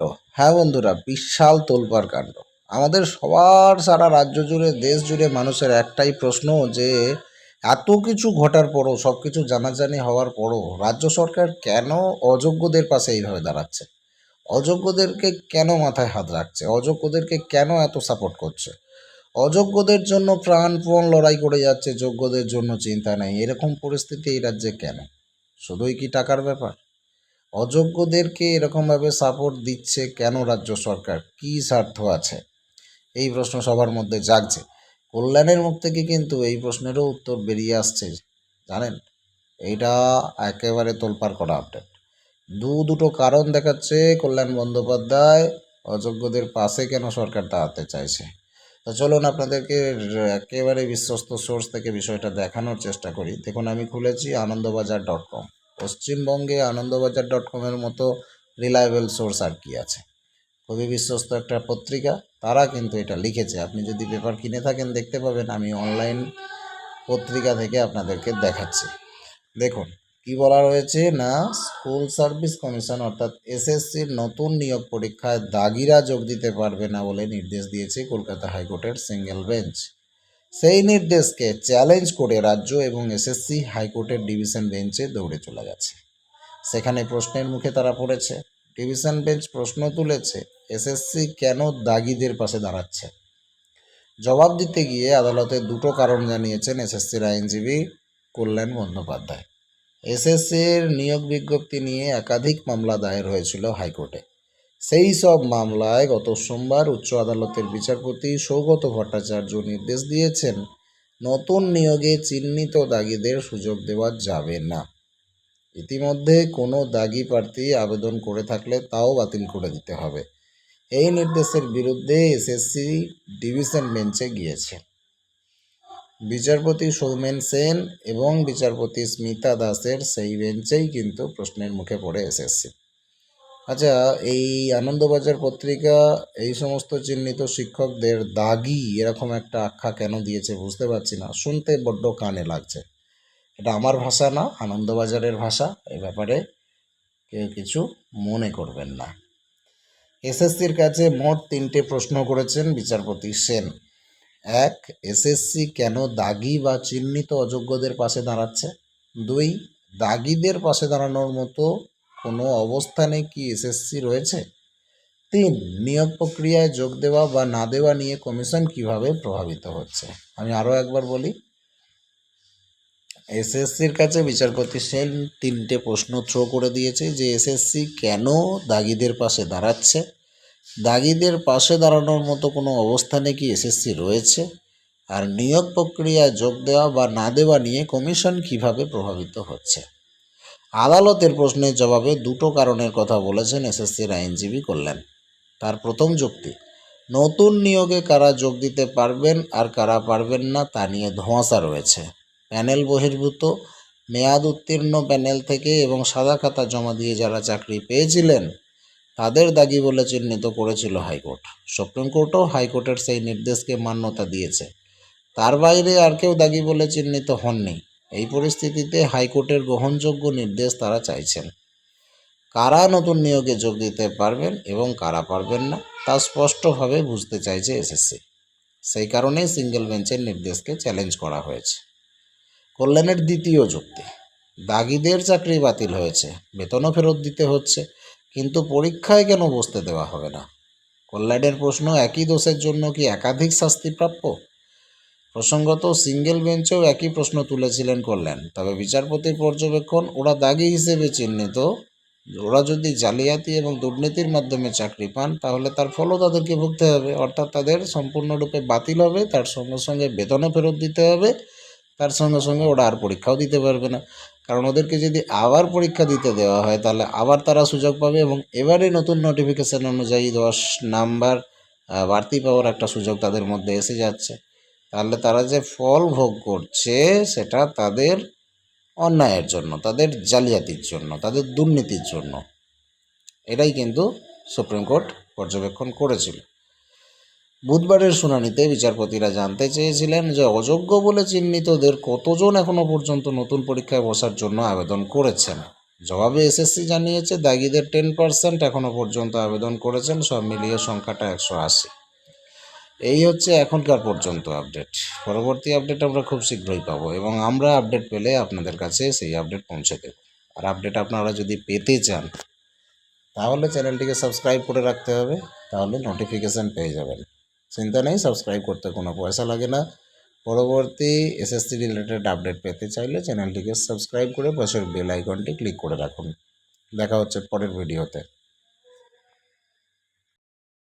হ্যাঁ বন্ধুরা, বিশাল তোলপার কাণ্ড। আমাদের সবার সারা রাজ্য জুড়ে, দেশ জুড়ে মানুষের একটাই প্রশ্ন যে, এত কিছু ঘটার পরও সব কিছু জানাজানি হওয়ার পরও রাজ্য সরকার কেন অযোগ্যদের পাশে এইভাবে দাঁড়াচ্ছে? অযোগ্যদেরকে কেন মাথায় হাত রাখছে? অযোগ্যদেরকে কেন এত সাপোর্ট করছে? অযোগ্যদের জন্য প্রাণপণ লড়াই করে যাচ্ছে, যোগ্যদের জন্য চিন্তা নেই। এরকম পরিস্থিতি এই রাজ্যে কেন? শুধুই কি টাকার ব্যাপার? অযোগ্যদেরকে এরকমভাবে সাপোর্ট দিচ্ছে কেন রাজ্য সরকার? কী স্বার্থ আছে? এই প্রশ্ন সবার মধ্যে জাগছে। কল্যাণের মুখ থেকে কিন্তু এই প্রশ্নেরও উত্তর বেরিয়ে আসছে, জানেন? এইটা একেবারে তোলপাড় করা আপডেট দু দুটো কারণ দেখাচ্ছে কল্যাণ বন্দ্যোপাধ্যায় অযোগ্যদের পাশে কেন সরকার দাঁড়াতে চাইছে। তো চলুন আপনাদেরকে একেবারে বিশ্বস্ত সোর্স থেকে বিষয়টা দেখানোর চেষ্টা করি। দেখুন, আমি খুলেছি আনন্দবাজার ডট কম পশ্চিমবঙ্গে আনন্দবাজার ডট কমের মতো রিলায়েবল সোর্স আর কি আছে। খুবই বিশ্বস্ত একটা পত্রিকা, তারা কিন্তু এটা লিখেছে। আপনি যদি পেপার কিনে থাকেন, দেখতে পাবেন আমি অনলাইন পত্রিকা থেকে আপনাদেরকে দেখাচ্ছি। দেখুন, কি বলা রয়েছে? না স্কুল সার্ভিস কমিশন অর্থাৎ এসএসসির নতুন নিয়োগ পরীক্ষায় দাগিরা যোগ দিতে পারবে না বলে নির্দেশ দিয়েছে কলকাতা হাইকোর্টের সিঙ্গেল বেঞ্চ সেই নির্দেশকে চ্যালেঞ্জ করে রাজ্য এবং এসএসসি হাইকোর্টের ডিভিশন বেঞ্চে দৌড়ে চলে গেছে। সেখানে প্রশ্নের মুখে তারা পড়েছে, ডিভিশন বেঞ্চ প্রশ্ন তুলেছে, এসএসসি কেন দাগিদের পাশে দাঁড়াচ্ছে? জবাব দিতে গিয়ে আদালতে দুটো কারণ জানিয়েছেন এসএসসির আইনজীবী কল্যাণ বন্দ্যোপাধ্যায়। এসএসসির নিয়োগ বিজ্ঞপ্তি নিয়ে একাধিক মামলা দায়ের হয়েছিল হাইকোর্টে। সেই সব মামলায় গত সোমবার উচ্চ আদালতের বিচারপতি সৌগত ভট্টাচার্য নির্দেশ দিয়েছেন, নতুন নিয়োগে চিহ্নিত দাগিদের সুযোগ দেওয়া যাবে না। ইতিমধ্যে কোনো দাগি প্রার্থী আবেদন করে থাকলে তাও বাতিল করে দিতে হবে। এই নির্দেশের বিরুদ্ধে এসএসসি ডিভিশন বেঞ্চে গিয়েছে। বিচারপতি সৌমেন সেন এবং বিচারপতি স্মিতা দাসের সেই বেঞ্চেই কিন্তু প্রশ্নের মুখে পড়ে এসএসসি। আচ্ছা এই আনন্দবাজার পত্রিকা, এই সমস্ত চিহ্নিত শিক্ষকদের দাগি এরকম একটা আখ্যা কেন দিয়েছে বুঝতে পারছি না। শুনতে বড্ড কানে লাগছে। এটা আমার ভাষা না, আনন্দবাজারের ভাষা। এ ব্যাপারে কেউ কিছু মনে করবেন না। এসএসসির কাছে মোট তিনটে প্রশ্ন করেছেন বিচারপতি সেন। এক, এসএসসি কেন দাগি বা চিহ্নিত অযোগ্যদের পাশে দাঁড়াচ্ছে? দুই, দাগিদের পাশে দাঁড়ানোর মতো কোনো অবস্থানে কি এসএসসি রয়েছে? তিন, নিয়োগ প্রক্রিয়ায় যোগ দেওয়া বা না দেওয়া নিয়ে কমিশন কীভাবে প্রভাবিত হচ্ছে? আমি আরও একবার বলি। এসএসসির কাছে বিচারপতি সেন তিনটে প্রশ্ন থ্রো করে দিয়েছে যে এসএসসি কেন দাগিদের পাশে দাঁড়াচ্ছে? দাগিদের পাশে দাঁড়ানোর মতো কোনো অবস্থানে কি এসএসসি রয়েছে? আর নিয়োগ প্রক্রিয়ায় যোগ দেওয়া বা না দেওয়া নিয়ে কমিশন কীভাবে প্রভাবিত হচ্ছে? আদালতের প্রশ্নের জবাবে দুটো কারণের কথা বলেছেন এসএসসির আইনজীবী কল্যাণ। তার প্রথম যুক্তি, নতুন নিয়োগে কারা যোগ দিতে পারবেন আর কারা পারবেন না তা নিয়ে ধোঁয়াশা রয়েছে। প্যানেল বহির্ভূত, মেয়াদ উত্তীর্ণ প্যানেল থেকে এবং সাদা খাতা জমা দিয়ে যারা চাকরি পেয়েছিলেন, তাদের দাগি বলে চিহ্নিত করেছিল হাইকোর্ট। সুপ্রিম কোর্টও হাইকোর্টের সেই নির্দেশকে মান্যতা দিয়েছে। তার বাইরে আর কেউ দাগি বলে চিহ্নিত হননি। এই পরিস্থিতিতে হাইকোর্টের গ্রহণযোগ্য নির্দেশ তারা চাইছেন। কারা নতুন নিয়োগে যোগ দিতে পারবেন এবং কারা পারবেন না, তা স্পষ্টভাবে বুঝতে চাইছে এসএসসি। সেই কারণেই সিঙ্গেল বেঞ্চের নির্দেশকে চ্যালেঞ্জ করা হয়েছে। কল্যাণের দ্বিতীয় যুক্তি, দাগিদের চাকরি বাতিল হয়েছে, বেতনও ফেরত দিতে হচ্ছে, কিন্তু পরীক্ষায় কেন বসতে দেওয়া হবে না? কল্যাণের প্রশ্ন একই দোষের জন্য কি একাধিক শাস্তি প্রাপ্য? প্রসঙ্গত, সিঙ্গেল বেঞ্চেও একই প্রশ্ন তুলেছিলেন কল্যাণ। তবে বিচারপতির পর্যবেক্ষণ ওরা দাগি হিসেবে চিহ্নিত। ওরা যদি জালিয়াতি এবং দুর্নীতির মাধ্যমে চাকরি পান, তাহলে তার ফলও তাদেরকে ভুগতে হবে। অর্থাৎ তাদের সম্পূর্ণরূপে বাতিল হবে, তার সঙ্গে সঙ্গে বেতনও ফেরত দিতে হবে, তার সঙ্গে সঙ্গে ওরা আর পরীক্ষাও দিতে পারবে না। কারণ ওদেরকে যদি আবার পরীক্ষা দিতে দেওয়া হয়, তাহলে আবার তারা সুযোগ পাবে এবং এবারে নতুন নোটিফিকেশান অনুযায়ী দশ নাম্বার বাড়তি পাওয়ার একটা সুযোগ তাদের মধ্যে এসে যাচ্ছে। তাহলে তারা যে ফল ভোগ করছে, সেটা তাদের অন্যায়ের জন্য, তাদের জালিয়াতির জন্য, তাদের দুর্নীতির জন্য। এটাই কিন্তু সুপ্রিম কোর্ট পর্যবেক্ষণ করেছিল। বুধবারের শুনানিতে বিচারপতিরা জানতে চেয়েছিলেন যে, অযোগ্য বলে চিহ্নিতদের কতজন এখনও পর্যন্ত নতুন পরীক্ষায় বসার জন্য আবেদন করেছেন? জবাবে এসএসসি জানিয়েছে, দাগিদের টেন পার্সেন্ট এখনও পর্যন্ত আবেদন করেছেন, সব মিলিয়ে সংখ্যাটা একশো আশি। এই হচ্ছে এখনকার পর্যন্ত আপডেট পরবর্তী আপডেট আমরা খুব শীঘ্রই পাবো এবং আমরা আপডেট পেলে আপনাদের কাছে সেই আপডেট পৌঁছে দেব। আর আপডেট আপনারা যদি পেতে চান, তাহলে চ্যানেলটিকে সাবস্ক্রাইব করে রাখতে হবে, তাহলে নোটিফিকেশান পেয়ে যাবেন। চিন্তা নেই সাবস্ক্রাইব করতে কোনো পয়সা লাগে না। পরবর্তী এসএসসি রিলেটেড আপডেট পেতে চাইলে চ্যানেলটিকে সাবস্ক্রাইব করে পাশের বেল আইকনটি ক্লিক করে রাখুন। দেখা হচ্ছে পরের ভিডিওতে